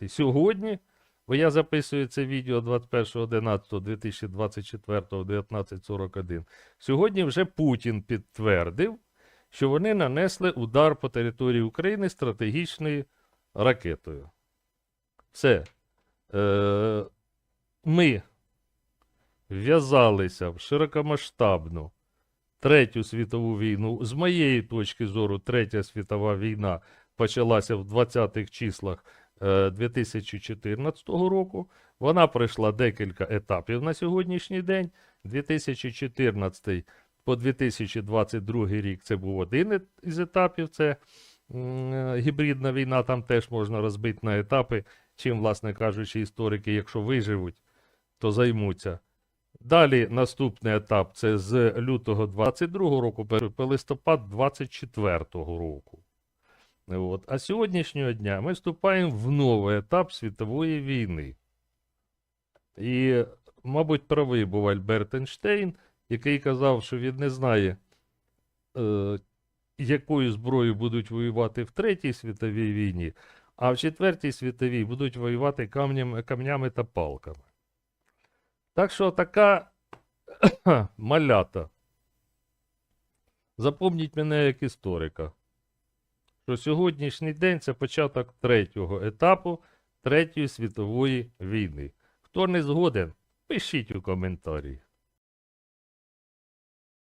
інформації. Сьогодні, бо я записую це відео 21.11.2024 19.41, сьогодні вже Путін підтвердив, що вони нанесли удар по території України стратегічною ракетою. Все. Е, ми вв'язалися в широкомасштабну Третю світову війну. З моєї точки зору, Третя світова війна почалася в 20-х числах 2014 року. Вона пройшла декілька етапів на сьогоднішній день. 2014 по 2022 рік це був один із етапів. Це е, гібридна війна, там теж можна розбити на етапи. Чим, власне кажучи, історики, якщо виживуть, то займуться. Далі наступний етап це з лютого 22 року по листопад 24 року. От. А сьогоднішнього дня ми вступаємо в новий етап світової війни. І, мабуть, правий був Альберт Ейнштейн, який казав, що він не знає, е, якою зброєю будуть воювати в Третій світовій війні, а в Четвертій світовій будуть воювати камнями, камнями та палками. Так що така малята. Запомніть мене як історика, що сьогоднішній день це початок третього етапу Третьої світової війни. Хто не згоден, пишіть у коментарі.